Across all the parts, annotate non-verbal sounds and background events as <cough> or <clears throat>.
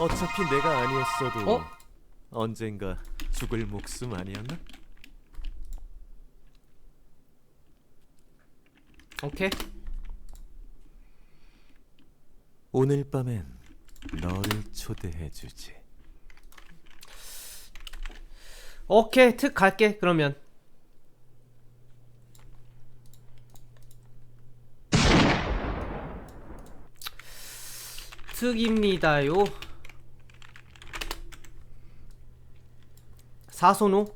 어차피 내가 아니었어도 어? 언젠가 죽을 목숨 아니었나? 오케이. 오늘 밤엔 너를 초대해 주지. 오케이 특 갈게 그러면 특입니다요 사소노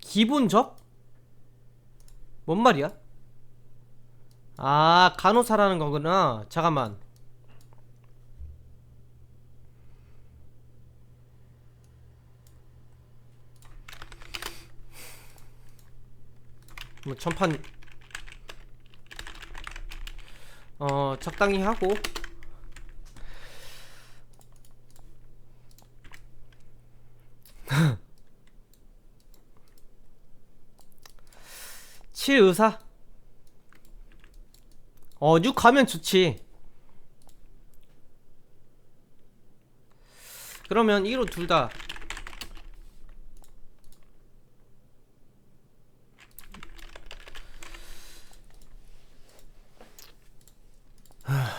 기본 적? 뭔 말이야? 아 간호사라는 거구나 잠깐만 뭐 전판 어 적당히 하고 <laughs> 치의사 어, 6 가면 좋지. 그러면 1호 둘 다.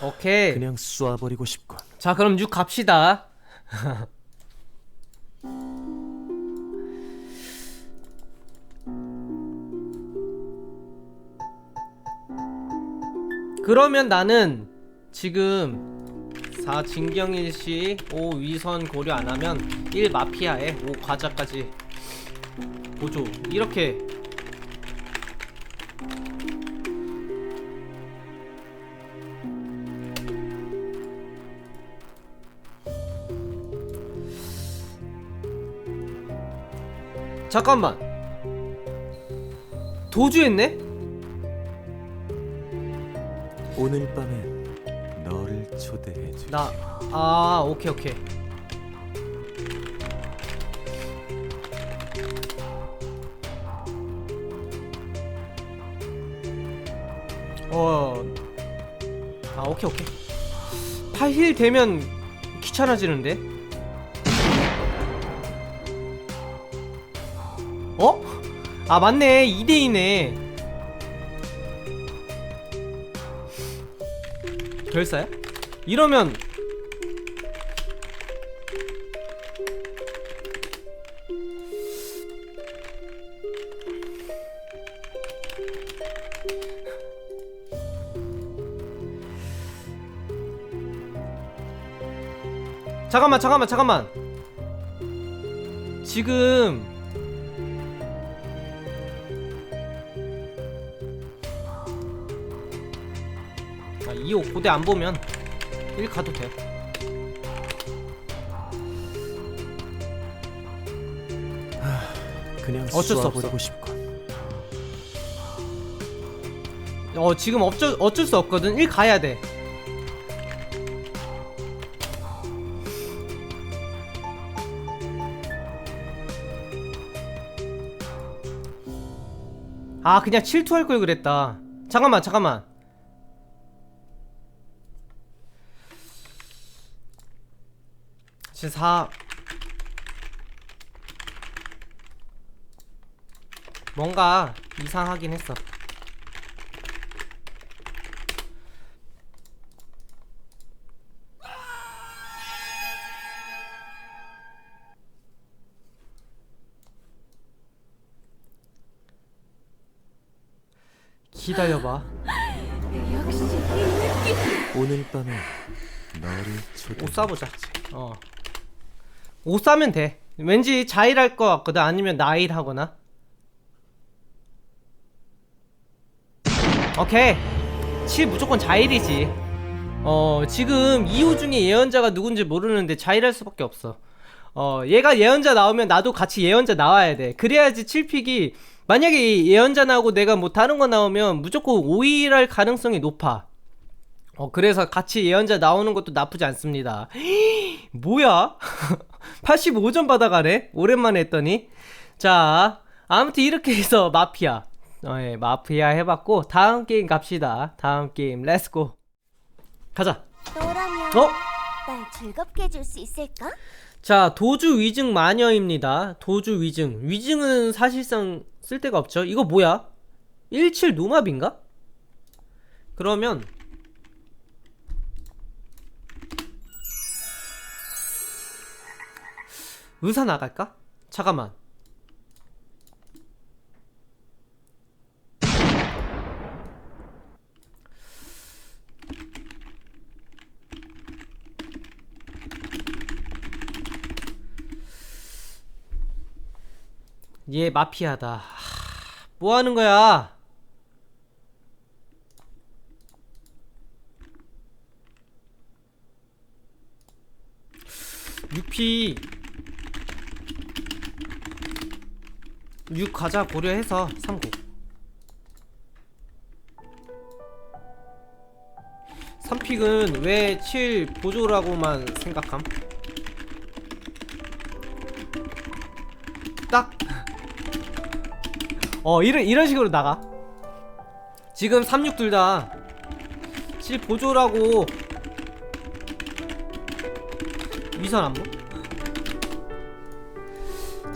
오케이. 그냥 쏘아버리고 싶군. 자, 그럼 6 갑시다. <laughs> 그러면 나는 지금 4 진경일시 5 위선 고려 안 하면 1 마피아에 5 과자까지 보조 이렇게 잠깐만 도주했네? 오늘 밤엔 너를 초대해 주지. 나, 아, 오케이, 오케이. 어, 아, 오케이, 오케이. 8힐 되면 귀찮아지는데? 어? 아, 맞네. 2대2네. 결사야? 이러면 잠깐만 잠깐만 잠깐만 지금 아, 2호 고대 안 보면 1 가도 돼. 그냥 어쩔 수 없어. 싶군. 어 지금 어쩔 어쩔 수 없거든. 1 가야 돼. 아 그냥 칠투할 걸 그랬다. 잠깐만 잠깐만. 지금 4 뭔가 이상하긴 했어. 기다려봐. 오늘 밤엔 너를 초대해 옷 싸보자. 어. 옷 싸면 돼. 왠지 자일할 것 같거든. 아니면 나일 하거나. 오케이. 7 무조건 자일이지. 어, 지금 2호 중에 예언자가 누군지 모르는데 자일할 수밖에 없어. 어, 얘가 예언자 나오면 나도 같이 예언자 나와야 돼. 그래야지 7픽이 만약에 예언자 나오고 내가 뭐 다른 거 나오면 무조건 5일할 가능성이 높아. 어, 그래서 같이 예언자 나오는 것도 나쁘지 않습니다. <gasps> 뭐야? <laughs> 85점 받아가네? 오랜만에 했더니. 자, 아무튼 이렇게 해서 마피아 어, 예, 마피아 해봤고 다음 게임 갑시다 다음 게임 렛츠고 가자 너라면 어? 날 즐겁게 해줄 수 있을까? 자 도주 위증 마녀입니다 도주 위증 위증은 사실상 쓸 데가 없죠 이거 뭐야 17 노마비인가? 그러면 의사 나갈까? 잠깐만 얘 마피아다. 하, 뭐 하는 거야? 유피 6 과자 고려해서 39 3픽은 왜 7 보조라고만 생각함? 딱 어 이런 이런 식으로 나가. 지금 36 둘다실 보조라고 위선 안무?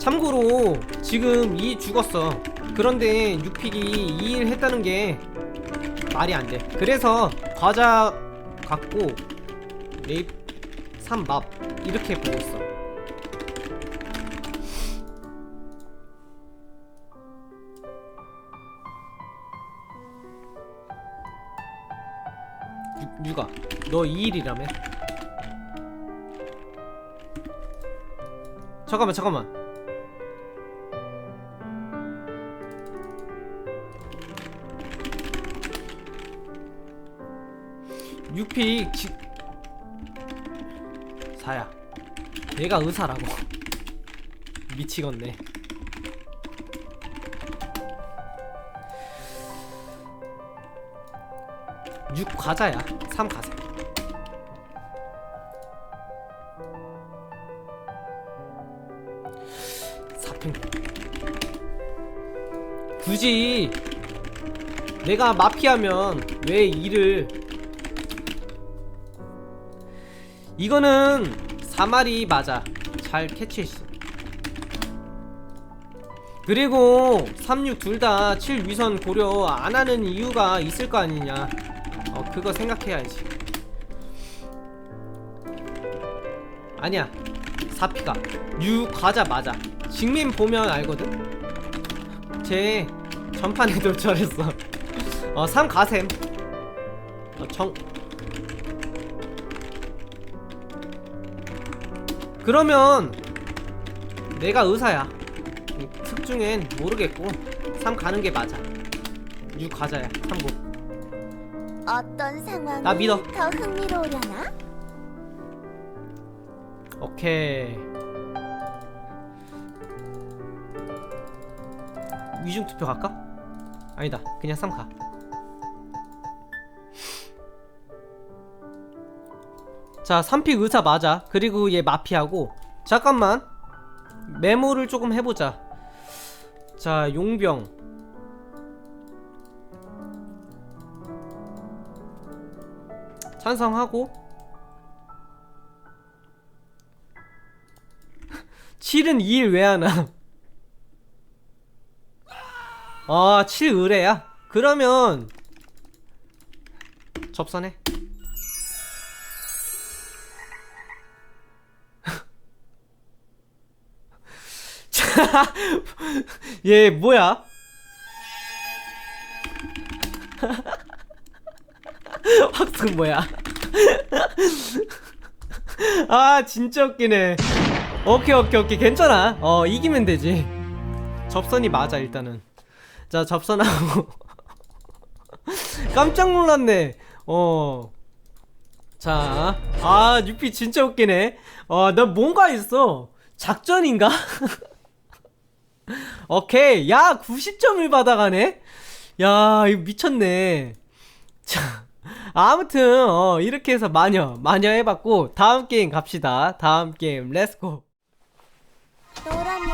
참고로 지금 2 죽었어. 그런데 6픽이 2일 했다는 게 말이 안 돼. 그래서 과자 갖고 레입 3맙 이렇게 보고 있어. 유, 유가 너 2일이라며? 잠깐만 잠깐만 유픽 지... 사야. 내가 의사라고. <laughs> 미치겠네. 육 과자야. 3 가세 사평 굳이 내가 마피아면 왜 일을 이거는 3마리 맞아. 잘 캐치했어. 그리고 36 둘 다 7 위선 고려 안 하는 이유가 있을 거 아니냐. 어 그거 생각해야지. 아니야. 사피가. 유 과자 맞아. 직민 보면 알거든? 쟤 전판에도 저랬어. 어3 가셈. 어, 정 그러면 내가 의사야 특중엔 모르겠고 3 가는 게 맞아 6 과자야 참고 어떤 상황이 나 믿어. 더 흥미로우려나? 오케이 위중 투표 갈까? 아니다 그냥 3가 자 3픽 의사 맞아 그리고 얘 마피아고 잠깐만 메모를 조금 해보자 자 용병 찬성하고 <laughs> 7은 2일 왜 하나? <laughs> 아, 7 의뢰야? 그러면 접선해. <laughs> 얘 뭐야? <laughs> 확승 뭐야? <laughs> 아, 진짜 웃기네. 오케이 오케이 오케이. 괜찮아. 어 이기면 되지. 접선이 맞아 일단은. 자 접선하고. 깜짝 놀랐네. 어 자아 유피 진짜 웃기네. 어 나 뭔가 있어. 작전인가 <laughs> 오케이. 야 90점을 받아가네? 야 이거 미쳤네. 자 아무튼 어 이렇게 해서 마녀 마녀 해봤고 다음 게임 갑시다. 다음 게임 렛츠고 너라면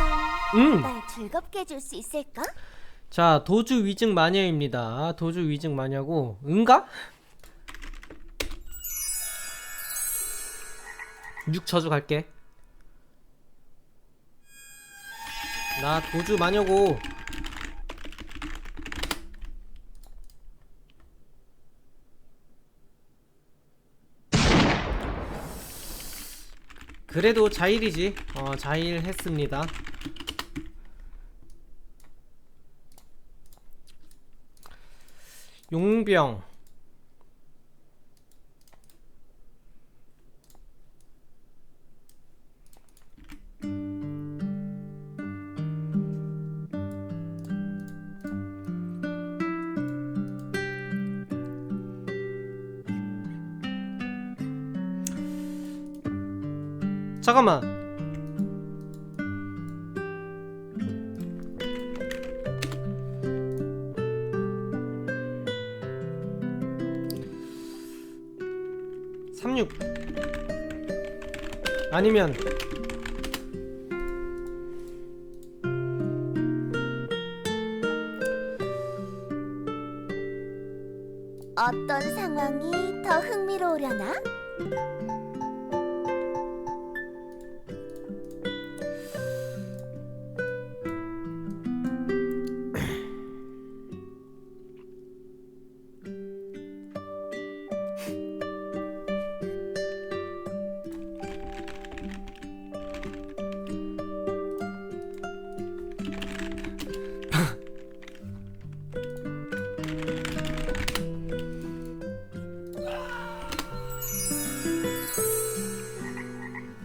음. 날 즐겁게 해줄 수 있을까? 자 도주 위증 마녀입니다. 도주 위증 마녀고 응가? 6 저주 갈게 나 도주 마녀고. 그래도 자일이지. 어 자일 했습니다. 용병 잠깐만 삼육 아니면 어떤 상황이 더 흥미로우려나?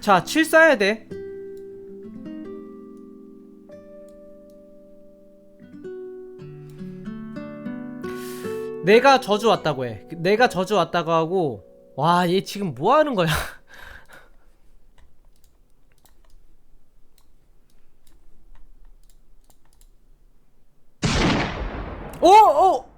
자, 7 써야 돼. 내가 저주 왔다고 해. 내가 저주 왔다고 하고 와, 얘 지금 뭐 하는 거야? 오, <laughs> 오.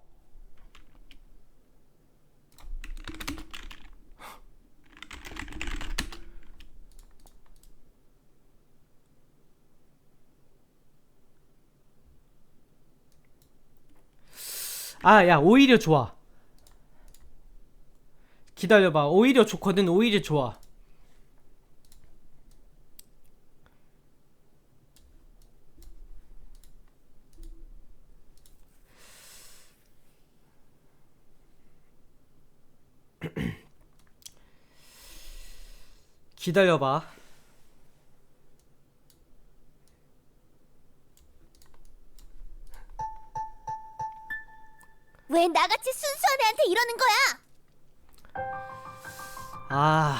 아, 야, 오히려 좋아. 기다려봐. 오히려 좋거든. 오히려 좋아. <clears throat> 기다려봐. 이러는 거야? 아.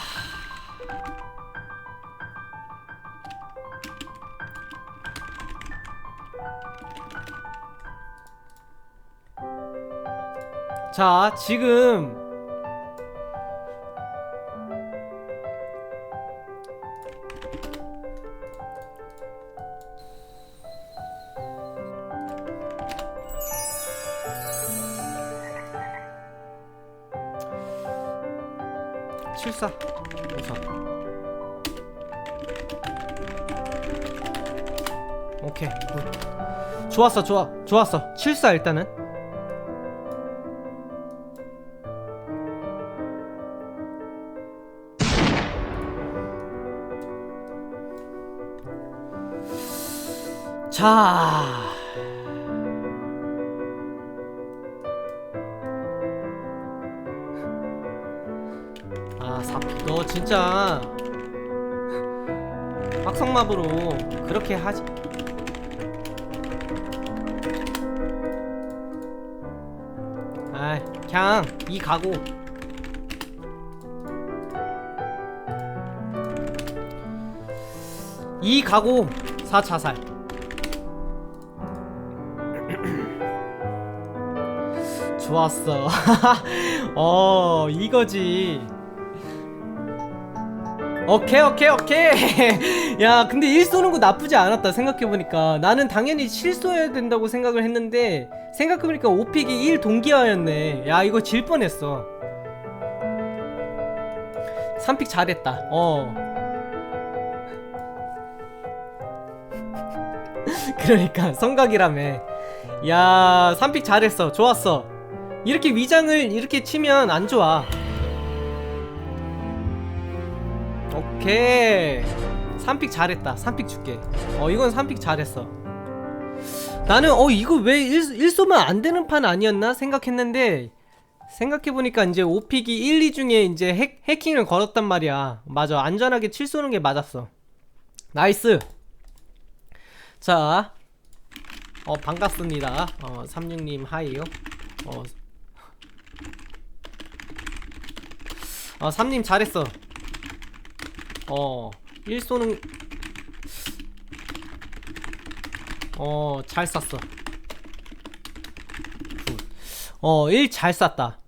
자, 지금 좋았어 좋아 좋았어. 칠사 일단은. 자. 아, 사피, 너 진짜. 확성마블로 그렇게 하지. 그냥 이 가고. 이사 자살. <clears throat> 좋았어. <laughs> 어, 이거지. 오케이 오케이 오케이. <laughs> 야 근데 1 쏘는 거 나쁘지 않았다 생각해보니까. 나는 당연히 7 쏘야 된다고 생각을 했는데 생각해보니까 5픽이 1 동기화였네. 야 이거 질 뻔했어. 3픽 잘했다. 어. <laughs> 그러니까 성각이라며. 야 3픽 잘했어. 좋았어. 이렇게 위장을 이렇게 치면 안 좋아 오케이. 3픽 잘했다. 3픽 줄게. 어 이건 3픽 잘했어. 나는 어 이거 왜 1, 일소만안 되는 판 아니었나 생각했는데 생각해보니까 이제 5픽이 1, 2 중에 이제 핵, 해킹을 걸었단 말이야. 맞아. 안전하게 칠 쏘는 게 맞았어. 나이스. 자, 어 반갑습니다. 어 삼육님 하이요. 어, 어 삼님 잘했어. 어, 1소는 어, 잘. 굿. 어, 1 잘 쐈다.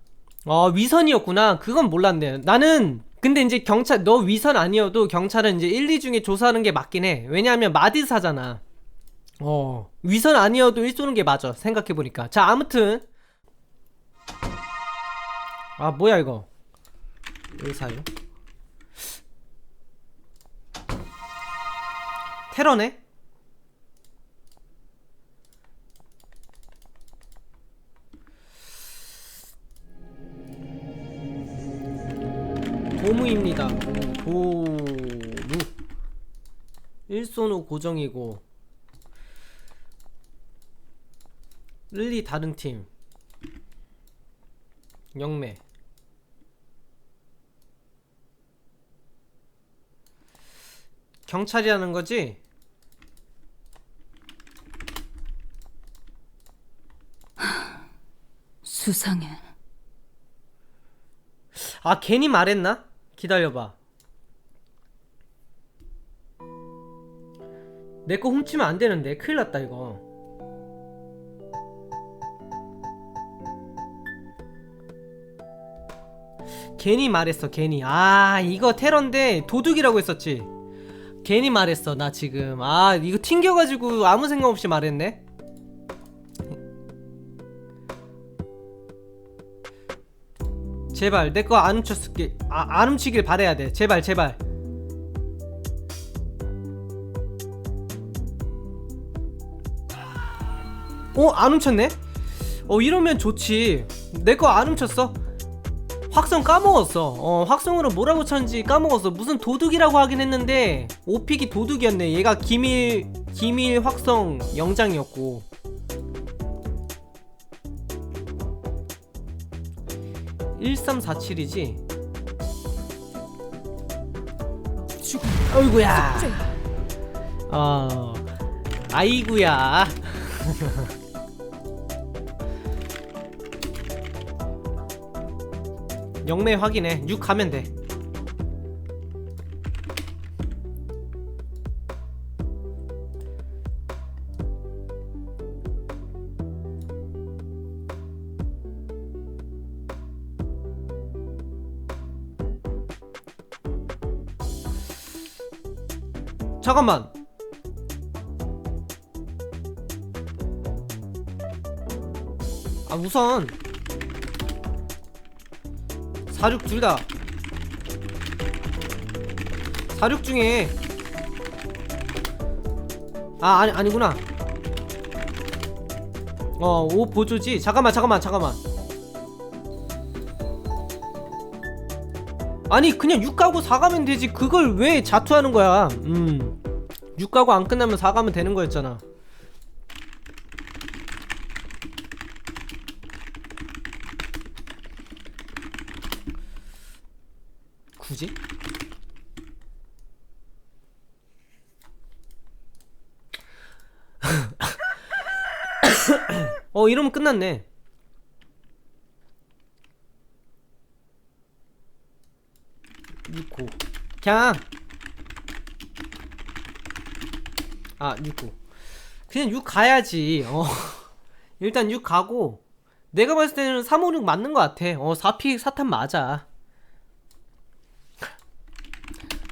어, 위선이었구나. 그건 몰랐네. 나는 근데 이제 경찰 너 위선 아니어도 경찰은 이제 1, 2 중에 조사하는 게 맞긴 해. 왜냐하면 마디사잖아. 어 위선 아니어도 1 쏘는 게 맞아 생각해 보니까 자 아무튼 아 뭐야 이거 의사요 테러네? 도무입니다. 도무. 일손 후 고정이고. 릴리 다른 팀. 영매. 경찰이라는 거지? 수상해. 아 괜히 말했나? 기다려봐. 내 거 훔치면 안 되는데 큰일 났다 이거. 괜히 말했어 괜히. 아 이거 테러인데 도둑이라고 했었지. 괜히 말했어 나 지금. 아 이거 튕겨가지고 아무 생각 없이 말했네 제발 내 거 안 훔쳤을게. 아, 안 훔치길 바래야 돼. 제발 제발. 어? 안 훔쳤네? 어 이러면 좋지. 내 거 안 훔쳤어? 확성 까먹었어. 어 확성으로 뭐라고 쳤는지 까먹었어. 무슨 도둑이라고 하긴 했는데 오픽이 도둑이었네. 얘가 기밀 기밀 확성 영장이었고 (1347이지) 어이구야. 어 아이구야. <laughs> 영매 확인해. 6 가면 돼 잠깐만. 아 우선 46 둘다. 46 중에 아 아니 아니구나. 어5 보조지? 잠깐만 잠깐만 잠깐만 아니 그냥 6 가고 4 가면 되지. 그걸 왜 자투하는 거야? 음 6 가고 안 끝나면 4 가면 되는 거였잖아. 굳이? <laughs> 어 이러면 끝났네 육고 그냥. 아 육고 그냥 6 가야지. 어. <laughs> 일단 6 가고. 내가 봤을 때는 356 맞는 것 같아. 어 4픽 4탄 맞아.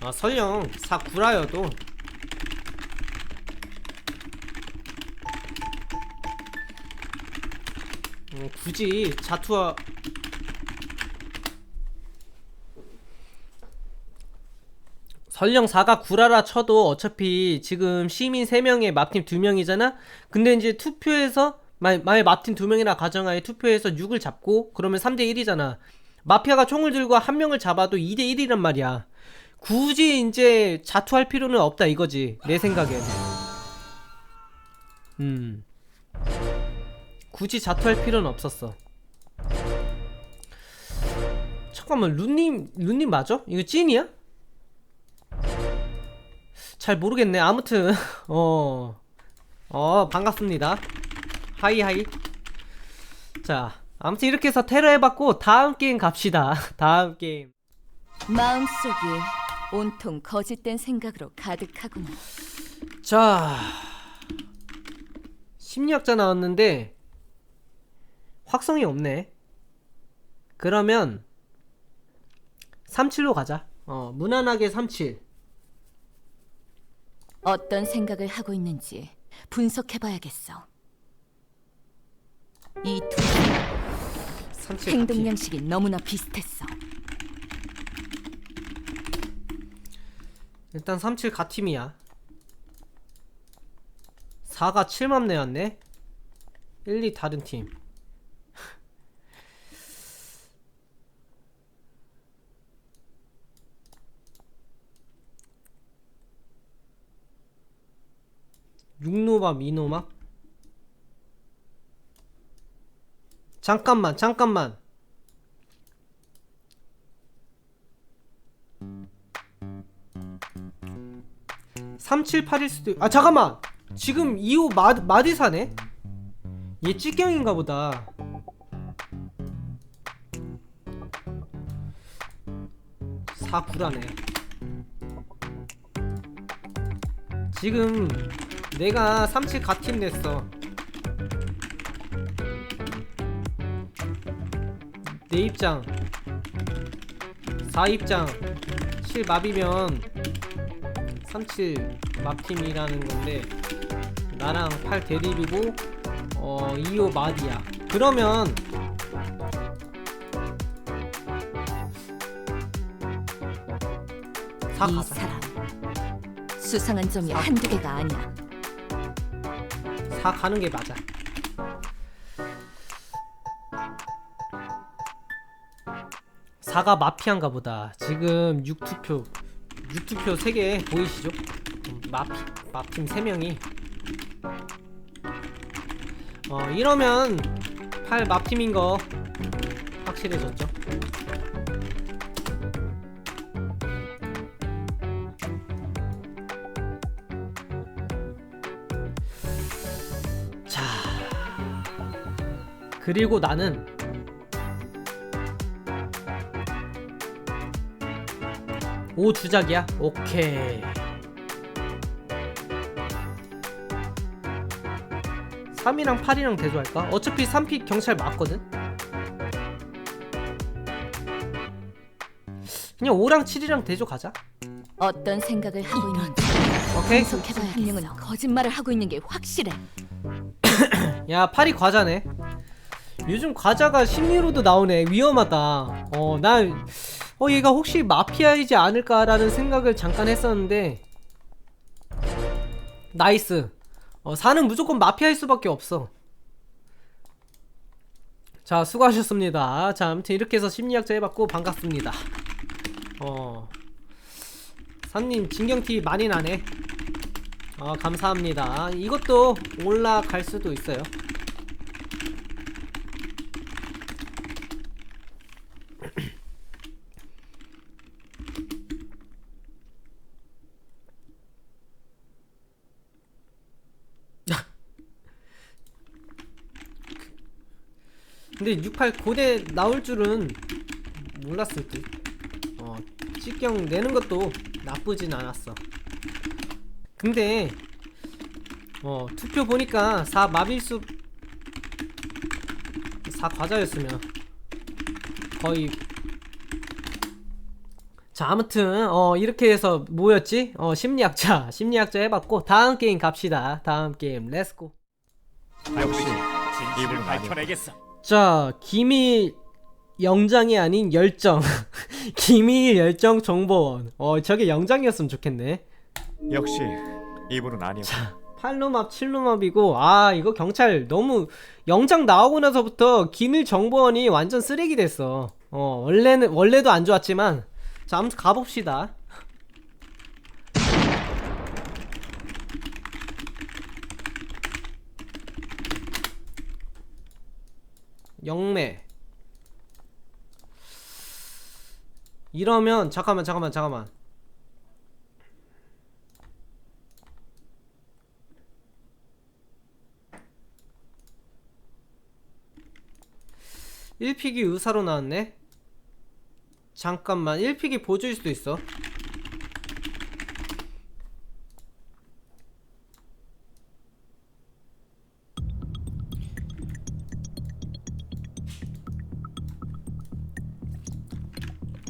아 설령 4 구라여도. 음, 굳이 자투와 설령 4가 구라라 쳐도 어차피 지금 시민 3명에 맙팀 2명이잖아? 근데 이제 투표에서, 만- 만약 맙팀 2명이나 가정하에 투표해서 6을 잡고, 그러면 3대1이잖아. 마피아가 총을 들고 한 명을 잡아도 2대1이란 말이야. 굳이 이제 자투할 필요는 없다 이거지. 내 생각엔. 음. 굳이 자투할 필요는 없었어. 잠깐만, 루님, 루님 맞아? 이거 찐이야? 잘 모르겠네. 아무튼, <laughs> 어, 어, 반갑습니다. 하이, 하이. 자, 아무튼 이렇게 해서 테러 해 봤고, 다음 게임 갑시다. <laughs> 다음 게임. 마음속이 온통 거짓된 생각으로 가득하구나. 자, 심리학자 나왔는데, 확성이 없네. 그러면, 37로 가자. 어, 무난하게 37. 어떤 생각을 하고 있는지 분석해봐야겠어. 이두 37. 행동. 양식이 너무나 비슷했어. 일단 37 가팀이야 4가 7맘 내왔네 1, 2 다른 팀 육노밥 미노밥 잠깐만 잠깐만. (3781) 수도 있... 아 잠깐만! 지금 2호 마, 마디사네? 얘 찌경인가 보다. 사구라네. 지금 내가 37 가팀 냈어. 내 입장. 4 입장. 7 마비면 37 맙팀이라는 건데 나랑 8 대립이고 어 2호 마디야. 그러면 사이 사람. 수상한 점이 한두 개가 아니야. 4 가는 게 맞아. 사가 마피아인가 보다. 지금 6투표 6투표 3개 보이시죠? 음, 마피 마팀 3명이 어 이러면 8 마팀인 거 확실해졌죠? 그리고 나는 오 주작이야? 오케이 3이랑 8이랑 대조할까? 어차피 3픽 경찰 맞거든? 그냥 5랑 7이랑 대조 가자 어떤 생각을 하고 있는지 오케이? 분석해봐야 한 명은 거짓말을 하고 있는 게 확실해. <clears throat> 야 파리 과자네 요즘 과자가 심리로도 나오네. 위험하다. 어난 어 얘가 혹시 마피아이지 않을까라는 생각을 잠깐 했었는데. 나이스. 어 4는 무조건 마피아일 수밖에 없어. 자 수고하셨습니다. 자 아무튼 이렇게 해서 심리학자 해봤고 반갑습니다. 어. 산님 진경티 많이 나네. 어 감사합니다. 이것도 올라갈 수도 있어요 근데 68 고대 나올 줄은 몰랐을 듯. 어, 직경 내는 것도 나쁘진 않았어. 근데 어, 투표 보니까 4 마빌수 4 과자였으면 거의 자 아무튼 어 이렇게 해서 뭐였지? 어 심리학자 <laughs> 심리학자 해봤고 다음 게임 갑시다 다음 게임 렛츠고 역시 진실을 밝혀내겠어. 자 기밀 영장이 아닌 열정. <laughs> 기밀 열정 정보원. 어, 저게 영장이었으면 좋겠네. 역시 이분은 아니었구나. 8루맙, 7루맙이고, 아, 이거 경찰 너무, 영장 나오고 나서부터 기밀 정보원이 완전 쓰레기 됐어. 어, 원래는, 원래도 안 좋았지만, 자, 아무튼 가봅시다. 영매. 이러면, 잠깐만, 잠깐만, 잠깐만. 일픽이 의사로 나왔네? 잠깐만 1픽이 보조일 수도 있어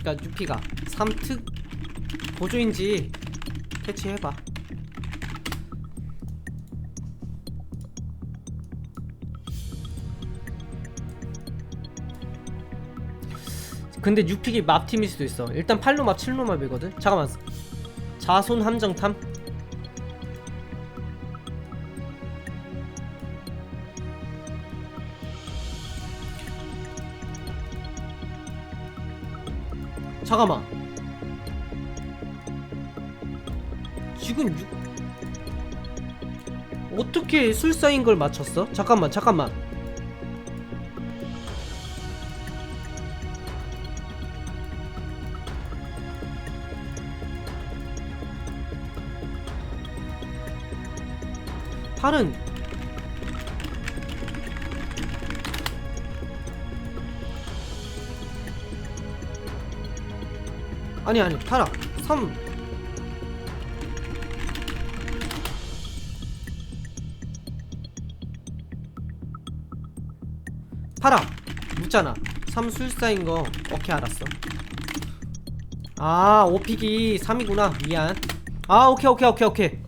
그니까 유피가 3특 보조인지 캐치해봐. 근데 6픽이 맙팀일 수도 있어. 일단 8로 맙 7로 맙이거든? 잠깐만. 자손 함정탐 잠깐만 지금 6 어떻게 술사인 걸 맞췄어? 잠깐만 잠깐만 팔은 아니 아니 팔아. 3 팔아. 묻잖아. 3 술사인 거 오케이 알았어. 아 5픽이 3이구나. 미안. 아 오케이 오케이 오케이 오케이.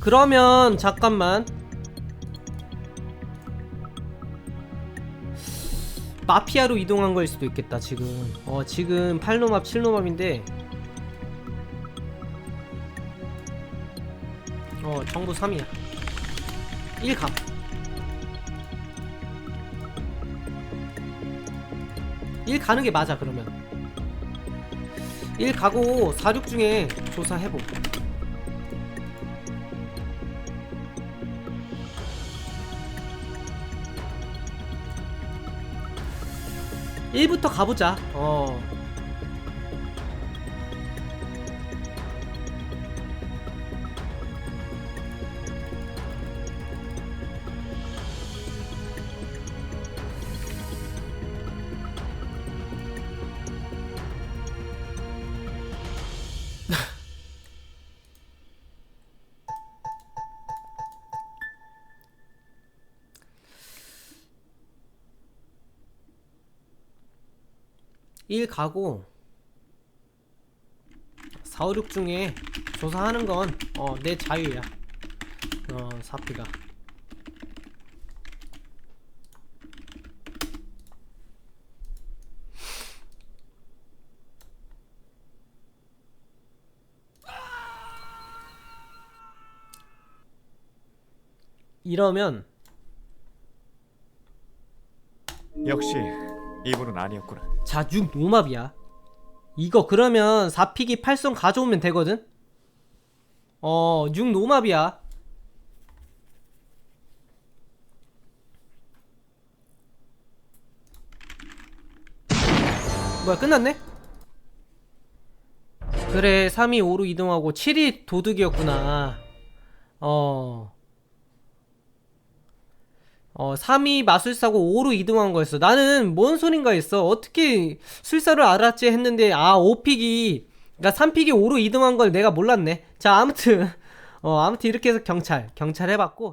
그러면 잠깐만 마피아로 이동한 거일 수도 있겠다 지금. 어 지금 8노맙 7노맙인데. 어 정보 3이야. 1감. 1 가는 게 맞아 그러면. 1 가고 4, 6 중에 조사해보 1부터 가보자. 어. 일 가고 4, 5, 6 중에 조사하는 건 어 내 자유야. 어 사피가. 이러면 역시 이분은 아니었구나. 자, 6 노맙이야. 이거 그러면 4픽이 8선 가져오면 되거든? 어, 6 노맙이야. 뭐야, 끝났네? 그래, 3이 5로 이동하고 7이 도둑이었구나. 어. 어, 3이 마술사고 5로 이동한 거였어. 나는 뭔 소린가 했어. 어떻게 술사를 알았지 했는데, 아, 5픽이, 그니까 3픽이 5로 이동한 걸 내가 몰랐네. 자, 아무튼, <laughs> 어, 아무튼 이렇게 해서 경찰, 경찰 해봤고,